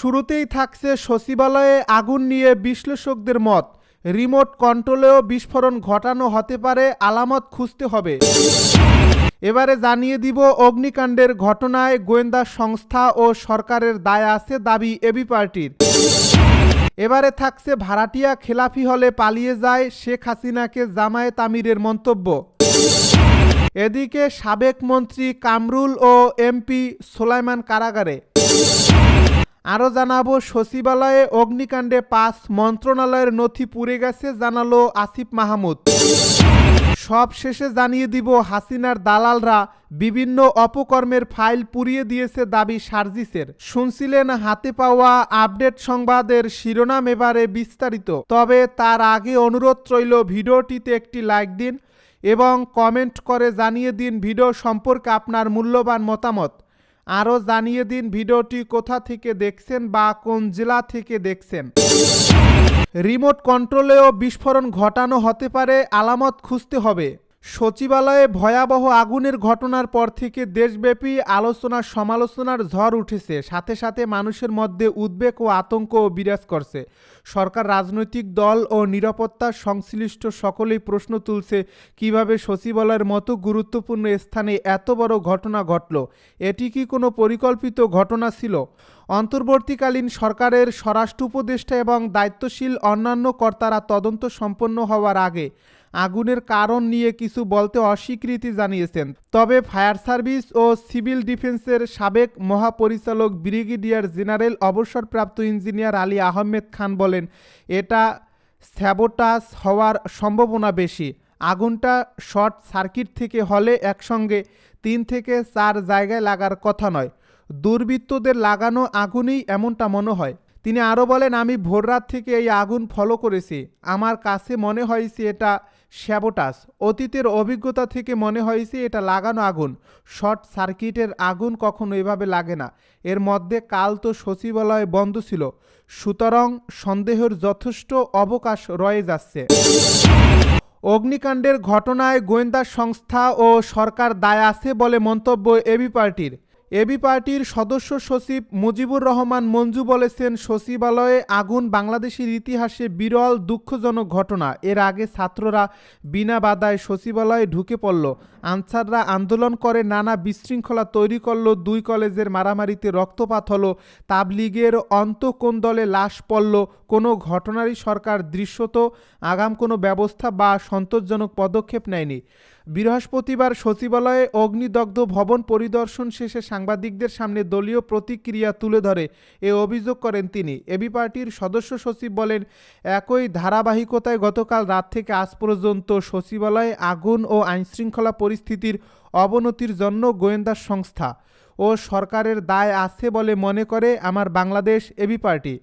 শুরুতেই থাকছে সচিবালয়ে আগুন নিয়ে বিশ্লেষকদের মত। রিমোট কন্ট্রোলেও বিস্ফোরণ ঘটানো হতে পারে, আলামত খুঁজতে হবে। এবারে জানিয়ে দিব অগ্নিকাণ্ডের ঘটনায় গোয়েন্দা সংস্থা ও সরকারের দায় আছে দাবি এবি পার্টির। এবারে থাকছে ভাড়াটিয়া খেলাফি হলে পালিয়ে যায় শেখ হাসিনাকে জামায়াত আমিরের মন্তব্য। এদিকে সাবেক মন্ত্রী কামরুল ও এমপি সোলাইমান কারাগারে। আরও জানাব, সচিবালয়ে অগ্নিকাণ্ডে পাঁচ মন্ত্রণালয়ের নথি পুড়ে গেছে, জানালো আসিফ মাহমুদ। সব শেষে জানিয়ে দিব, হাসিনার দালালরা বিভিন্ন অপকর্মের ফাইল পুড়িয়ে দিয়েছে দাবি সার্জিসের। শুনছিলেন হাতে পাওয়া আপডেট সংবাদের শিরোনাম এবারে বিস্তারিত। তবে তার আগে অনুরোধ রইল, ভিডিওটিতে একটি লাইক দিন এবং কমেন্ট করে জানিয়ে দিন, ভিডিও সম্পর্কে আপনার মূল্যবান মতামত। আরও জানিয়ে দিন ভিডিওটি কোথা থেকে দেখছেন বা কোন জেলা থেকে দেখছেন। রিমোট কন্ট্রোলেও বিস্ফোরণ ঘটানো হতে পারে, আলামত খুঁজতে হবে। সচিবালয়ে ভয়াবহ আগুনের ঘটনার পর থেকে দেশব্যাপী আলোচনা সমালোচনার ঝড় উঠেছে। সাথে সাথে মানুষের মধ্যে উদ্বেগ ও আতঙ্কও বিরাজ করছে। সরকার, রাজনৈতিক দল ও নিরাপত্তা সংশ্লিষ্ট সকলেই প্রশ্ন তুলছে, কীভাবে সচিবালয়ের মতো গুরুত্বপূর্ণ স্থানে এত বড় ঘটনা ঘটল? এটি কি কোনো পরিকল্পিত ঘটনা ছিল? অন্তর্বর্তীকালীন সরকারের স্বরাষ্ট্র উপদেষ্টা এবং দায়িত্বশীল অন্যান্য কর্তারা তদন্ত সম্পন্ন হওয়ার আগে আগুনের কারণ নিয়ে কিছু বলতে অস্বীকৃতি জানিয়েছেন। তবে ফায়ার সার্ভিস ও সিভিল ডিফেন্সের সাবেক মহাপরিচালক ব্রিগেডিয়ার জেনারেল অবসরপ্রাপ্ত ইঞ্জিনিয়ার আলী আহমেদ খান বলেন, এটা স্যাবোটাস হওয়ার সম্ভাবনা বেশি। আগুনটা শর্ট সার্কিট থেকে হলে একসঙ্গে তিন থেকে চার জায়গায় লাগার কথা নয়। দুর্বৃত্তদের লাগানো আগুনেই এমনটা মনে হয়। তিনি আরও বলেন, আমি ভোররাত থেকে এই আগুন ফলো করেছি। আমার কাছে মনে হয়েছে এটা শ্যাবোটাস অতীতের অভিজ্ঞতা থেকে মনে হয়েছে এটা লাগানো আগুন। শর্ট সার্কিটের আগুন কখনো এভাবে লাগে না। এর মধ্যে কাল তো সচিবালয় বন্ধ ছিল। সুতরাং সন্দেহের যথেষ্ট অবকাশ রয়ে যাচ্ছে। অগ্নিকাণ্ডের ঘটনায় গোয়েন্দা সংস্থা ও সরকার দায় আছে বলে মন্তব্য এবি পার্টির। এবি পার্টির সদস্য সচিব মুজিবুর রহমান মঞ্জু বলেছেন, সচিবালয়ে আগুন বাংলাদেশের ইতিহাসে বিরল দুঃখজনক ঘটনা। এর আগে ছাত্ররা বিনা বাধায় সচিবালয়ে ঢুকে পড়ল। আনসাররা আন্দোলন করে নানা বিশৃঙ্খলা তৈরি করল, দুই কলেজের মারামারিতে রক্তপাত হলো, তাবলিগের অন্ত কোন দলে লাশ পড়ল। কোনো ঘটনারই সরকার দৃশ্যত আগাম কোনো ব্যবস্থা বা সন্তোষজনক পদক্ষেপ নেয়নি। বৃহস্পতিবার সচিবালয়ে অগ্নিদগ্ধ ভবন পরিদর্শন শেষে সাংবাদিকদের সামনে দলীয় প্রতিক্রিয়া তুলে ধরে এ অভিযোগ করেন তিনি। এবি পার্টির সদস্য সচিব বলেন, একই ধারাবাহিকতায় গতকাল রাত থেকে আজ পর্যন্ত সচিবালয়ে আগুন ও আইনশৃঙ্খলা পরিস্থিতির অবনতির জন্য গোয়েন্দা সংস্থা ও সরকারের দায় আছে বলে মনে করে আমার বাংলাদেশ এবি পার্টি।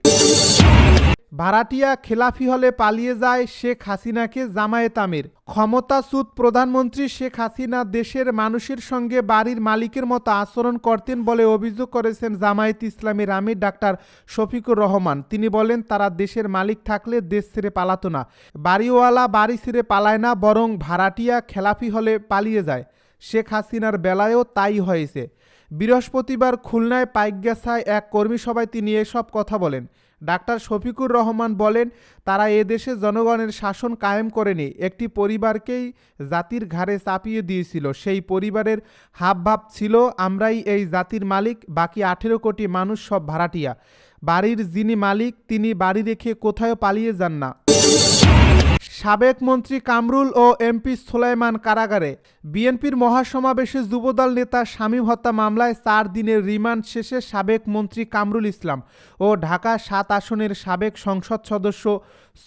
ভাড়াটিয়া খেলাফি হলে পালিয়ে যায় শেখ হাসিনাকে জামায়াত আমির। ক্ষমতাচ্যুত প্রধানমন্ত্রী শেখ হাসিনা দেশের মানুষের সঙ্গে বাড়ির মালিকের মতো আচরণ করতেন বলে অভিযোগ করেছেন জামায়াত ইসলামের আমির ডাক্তার শফিকুর রহমান। তিনি বলেন, তারা দেশের মালিক থাকলে দেশ ছেড়ে পালাতো না। বাড়িওয়ালা বাড়ি ছেড়ে পালায় না, বরং ভাড়াটিয়া খেলাফি হলে পালিয়ে যায়। শেখ হাসিনার বেলায়ও তাই হয়েছে। বৃহস্পতিবার খুলনায় পাইকগাছায় এক কর্মী সভায় তিনি এসব কথা বলেন। ডাক্তার শফিকুর রহমান বলেন, তারা এদেশে জনগণের শাসন কায়েম করেনি, একটি পরিবারকেই জাতির ঘাড়ে চাপিয়ে দিয়েছিল, সেই পরিবারের হাবভাব ছিল, আমরাই এই জাতির মালিক, বাকি আঠেরো কোটি মানুষ সব ভাড়াটিয়া। বাড়ির যিনি মালিক, তিনি বাড়ি রেখে কোথাও পালিয়ে যান না। সাবেক মন্ত্রী কামরুল ও এমপি সোলাইমান কারাগারে বিএনপির মহাসমাবেশে যুবদল নেতা শামীম হত্যা মামলায় চার দিনের রিমান্ড শেষে সাবেক মন্ত্রী কামরুল ইসলাম ও ঢাকা সাত আসনের সাবেক সংসদ সদস্য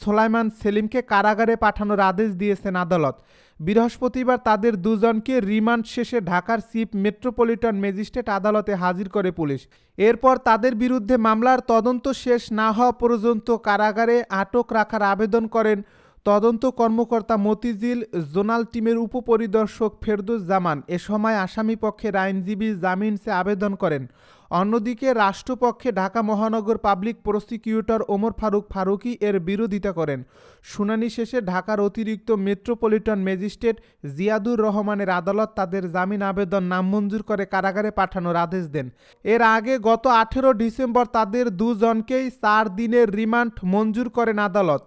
সোলাইমান সেলিমকে কারাগারে পাঠানোর আদেশ দিয়েছেন আদালত। বৃহস্পতিবার তাদের দুজনকে রিমান্ড শেষে ঢাকার চিফ মেট্রোপলিটন ম্যাজিস্ট্রেট আদালতে হাজির করে পুলিশ। এরপর তাদের বিরুদ্ধে মামলার তদন্ত শেষ না হওয়া পর্যন্ত কারাগারে আটক রাখার আবেদন করেন তদন্ত কর্মকর্তা মতিঝিল জোনাল টিমের উপপরিদর্শক ফেরদুস জামান এ সময় আসামিপক্ষের আইনজীবী জামিন সে আবেদন করেন। অন্যদিকে রাষ্ট্রপক্ষে ঢাকা মহানগর পাবলিক প্রসিকিউটর ওমর ফারুক ফারুকি এর বিরোধিতা করেন। শুনানি শেষে ঢাকার অতিরিক্ত মেট্রোপলিটন ম্যাজিস্ট্রেট জিয়াদুর রহমানের আদালত তাদের জামিন আবেদন নামঞ্জুর করে কারাগারে পাঠানোর আদেশ দেন। এর আগে গত আঠেরো ডিসেম্বর তাদের দুজনকেই চার দিনের রিমান্ড মঞ্জুর করেন আদালত।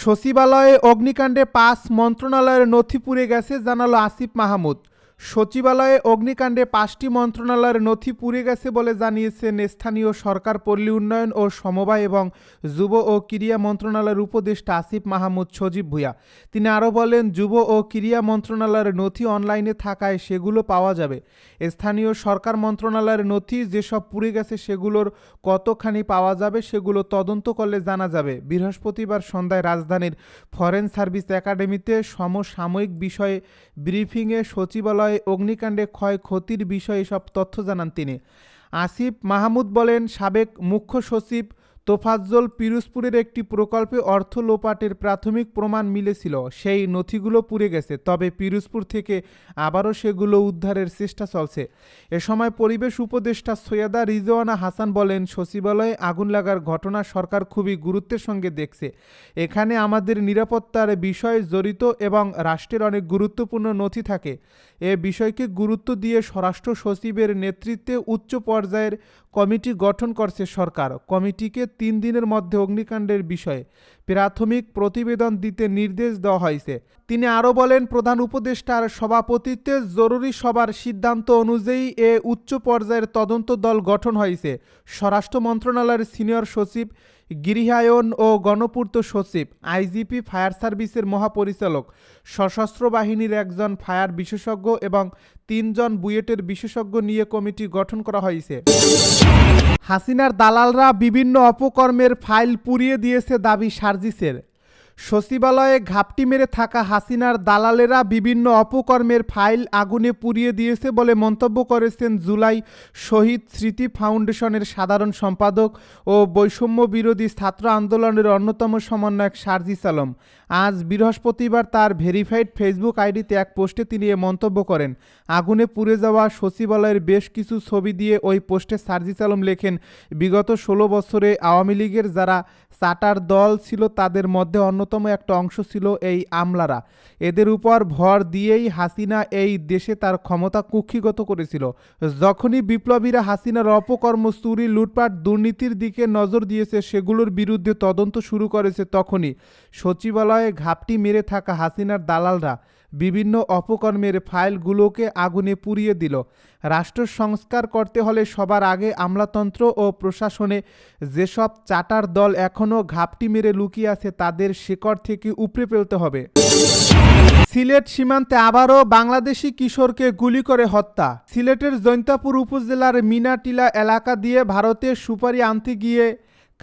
সচিবালয়ে অগ্নিকাণ্ডে পাঁচ মন্ত্রণালয়ের নথি পুড়ে গেছে, জানালো আসিফ মাহমুদ। সচিবালয়ে অগ্নিকাণ্ডে পাঁচটি মন্ত্রণালয়ের নথি পুড়ে গেছে বলে জানিয়েছেন স্থানীয় সরকার, পল্লী উন্নয়ন ও সমবায় এবং যুব ও ক্রীড়া মন্ত্রণালয়ের উপদেষ্টা আসিফ মাহমুদ সজীব ভুঁইয়া। তিনি আরও বলেন, যুব ও ক্রীড়া মন্ত্রণালয়ের নথি অনলাইনে থাকায় সেগুলো পাওয়া যাবে। স্থানীয় সরকার মন্ত্রণালয়ের নথি যেসব পুড়ে গেছে সেগুলোর কতখানি পাওয়া যাবে সেগুলো তদন্ত করলে জানা যাবে। বৃহস্পতিবার সন্ধ্যায় রাজধানীর ফরেন সার্ভিস একাডেমিতে সমসাময়িক বিষয়ে ব্রিফিংয়ে সচিবালয়ে অগ্নিকাণ্ডে ক্ষয়ক্ষতির বিষয়ে সব তথ্য জানান তিনি। আসিফ মাহমুদ বলেন, সাবেক মুখ্য সচিব তোফাজ্জল পিরোজপুরের একটি প্রকল্পে অর্থ লোপাটের প্রাথমিক প্রমাণ মিলেছিল। সেই নথিগুলো পুড়ে গেছে, তবে পিরোজপুর থেকে আবারও সেগুলো উদ্ধারের চেষ্টা চলছে। এ সময় পরিবেশ উপদেষ্টা সৈয়দা রিজওয়ানা হাসান বলেন, সচিবালয়ে আগুন লাগার ঘটনা সরকার খুবই গুরুত্বের সঙ্গে দেখছে। এখানে আমাদের নিরাপত্তার বিষয় জড়িত এবং রাষ্ট্রের অনেক গুরুত্বপূর্ণ নথি থাকে। এ বিষয়কে গুরুত্ব দিয়ে স্বরাষ্ট্র সচিবের নেতৃত্বে উচ্চ পর্যায়ের কমিটি গঠন করছে সরকার। কমিটিকে তিন দিনের মধ্যে অগ্নিকাণ্ডের বিষয়ে প্রাথমিক প্রতিবেদন দিতে নির্দেশ দেওয়া হয়েছে। তিনি আরও বলেন, প্রধান উপদেষ্টার সভাপতিত্বে জরুরি সভার সিদ্ধান্ত অনুযায়ী এ উচ্চ পর্যায়ের তদন্ত দল গঠন হয়েছে। স্বরাষ্ট্র মন্ত্রণালয়ের সিনিয়র সচিব গৃহায়ন ও গণপূর্ত সচিব, আইজিপি ফায়ার সার্ভিসের মহাপরিচালক, সশস্ত্র বাহিনীর একজন ফায়ার বিশেষজ্ঞ এবং তিনজন বুয়েটের বিশেষজ্ঞ নিয়ে কমিটি গঠন করা হয়েছে। হাসিনার দালালরা বিভিন্ন অপকর্মের ফাইল পুড়িয়ে দিয়েছে দাবি সার্জিসের। সচিবালয়ে ঘাপটি মেরে থাকা হাসিনার দালালেরা বিভিন্ন অপকর্মের ফাইল আগুনে পুড়িয়ে দিয়েছে বলে মন্তব্য করেছেন জুলাই শহীদ স্মৃতি ফাউন্ডেশনের সাধারণ সম্পাদক ও বৈষম্য বিরোধী ছাত্র আন্দোলনের অন্যতম সমন্বয়ক সার্জিস আলম আজ বৃহস্পতিবার তার ভেরিফাইড ফেসবুক আইডিতে এক পোস্টে তিনি এ মন্তব্য করেন। আগুনে পুড়ে যাওয়া সচিবালয়ের বেশ কিছু ছবি দিয়ে ওই পোস্টে সার্জিস আলম লেখেন, বিগত ষোলো বছরে আওয়ামী লীগের যারা চাটার দল ছিল, তাদের মধ্যে অন্যতম একটা অংশ ছিল এই আমলারা। এদের উপর ভর দিয়েই হাসিনা এই দেশে তার ক্ষমতা কুক্ষিগত করেছিল। যখনই বিপ্লবীরা হাসিনার অপকর্ম, চুরি, লুটপাট, দুর্নীতির দিকে নজর দিয়েছে, সেগুলোর বিরুদ্ধে তদন্ত শুরু করেছে তখনই। সচিবালয়ে ঘাপটি মেরে থাকা হাসিনার দালালরা বিভিন্ন অপকর্মের ফাইলগুলোকে আগুনে পুড়িয়ে দিল। রাষ্ট্র সংস্কার করতে হলে সবার আগে আমলাতন্ত্র ও প্রশাসনে যেসব চাটার দল এখনও ঘাপটি মেরে লুকিয়ে আছে, তাদের শেকড় থেকে উপড়ে ফেলতে হবে। সিলেট সীমান্তে আবারও বাংলাদেশি কিশোরকে গুলি করে হত্যা। সিলেটের জৈন্তাপুর উপজেলার মিনাটিলা এলাকা দিয়ে ভারতে সুপারি আনতে গিয়ে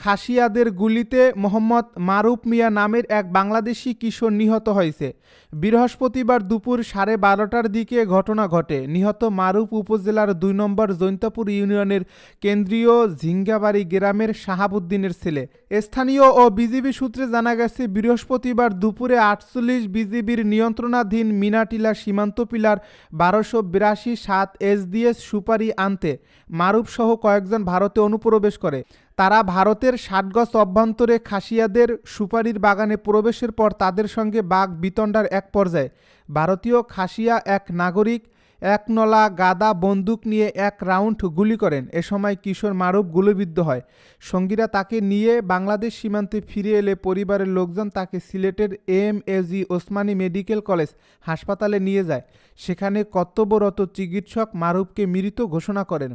খাসিয়াদের গুলিতে মোহাম্মদ মারুফ মিয়া নামের এক বাংলাদেশি কিশোর নিহত হয়েছে। বৃহস্পতিবার দুপুর সাড়ে বারোটার দিকে ঘটনা ঘটে। নিহত মারুফ উপজেলার দুই নম্বর জৈন্তপুর ইউনিয়নের কেন্দ্রীয় ঝিঙ্গাবাড়ি গ্রামের শাহাবুদ্দিনের ছেলে। স্থানীয় ও বিজিবি সূত্রে জানা গেছে, বৃহস্পতিবার দুপুরে আটচল্লিশ বিজিবির নিয়ন্ত্রণাধীন মিনাটিলা সীমান্ত পিলার বারোশো বিরাশি সাত এসডিএস সুপারি আনতে মারুফ সহ কয়েকজন ভারতে অনুপ্রবেশ করে। তারা ভারতের ষাটগজ অভ্যন্তরে খাসিয়াদের সুপারির বাগানে প্রবেশের পর তাদের সঙ্গে বাঘ বিতণ্ডার এক পর্যায়ে। ভারতীয় খাসিয়া এক নাগরিক, এক নলা গাদা বন্দুক নিয়ে এক রাউন্ড গুলি করেন। এ সময় কিশোর মারুফ গুলিবিদ্ধ হয়। সঙ্গীরা তাকে নিয়ে বাংলাদেশ সীমান্তে ফিরে এলে পরিবারের লোকজন তাকে সিলেটের M AG Osmani medical college হাসপাতালে নিয়ে যায়। সেখানে কর্তব্যরত চিকিৎসক মারুফকে মৃত ঘোষণা করেন।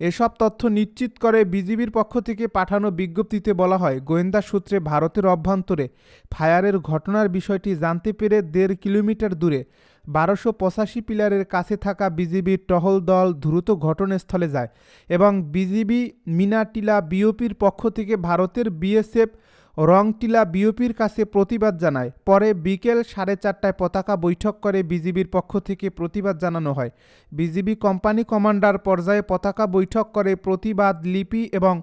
এসব তথ্য নিশ্চিত করে বিজিবির পক্ষ থেকে পাঠানো বিজ্ঞপ্তিতে বলা হয়, গোয়েন্দা সূত্রে ভারতের অভ্যন্তরে ফায়ারের ঘটনার বিষয়টি জানতে পেরে দেড় কিলোমিটার দূরে বারোশো পঁচাশি পিলারের কাছে থাকা বিজিবির টহল দল দ্রুত ঘটনাস্থলে যায় এবং বিজিবি মিনাটিলা বিওপির পক্ষ থেকে ভারতের বিএসএফ রংটিলা বিওপির কাছে প্রতিবাদ জানায়। পরে বিকেল সাড়ে চারটায় পতাকা বৈঠক করে বিজিবির পক্ষ থেকে প্রতিবাদ জানানো হয়। বিজিবি কোম্পানি কমান্ডার পর্যায়ে পতাকা বৈঠক করে প্রতিবাদ, লিপি এবং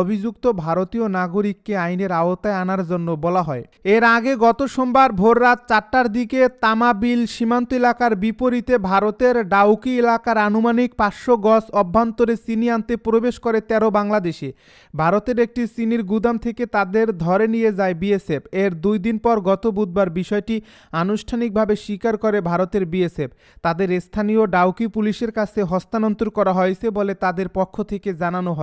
অভিযুক্ত ভারতীয় নাগরিককে আইনের আওতায় আনার জন্য বলা হয়। এর আগে গত সোমবার ভোররাত চারটার দিকে তামাবিল সীমান্ত এলাকার বিপরীতে ভারতের ডাউকি এলাকার আনুমানিক পাঁচশো গজ অভ্যন্তরে চিনি আনতে প্রবেশ করে তেরো বাংলাদেশে। ভারতের একটি চিনির গুদাম থেকে তাদের ধরে নিয়ে যায় বিএসএফ। এর দুই দিন পর গত বুধবার বিষয়টি আনুষ্ঠানিকভাবে স্বীকার করে ভারতের বিএসএফ। তাদের স্থানীয় ডাউকি পুলিশের কাছে হস্তান্তর করা হয়েছে বলে তাদের পক্ষ থেকে জানানো হয়।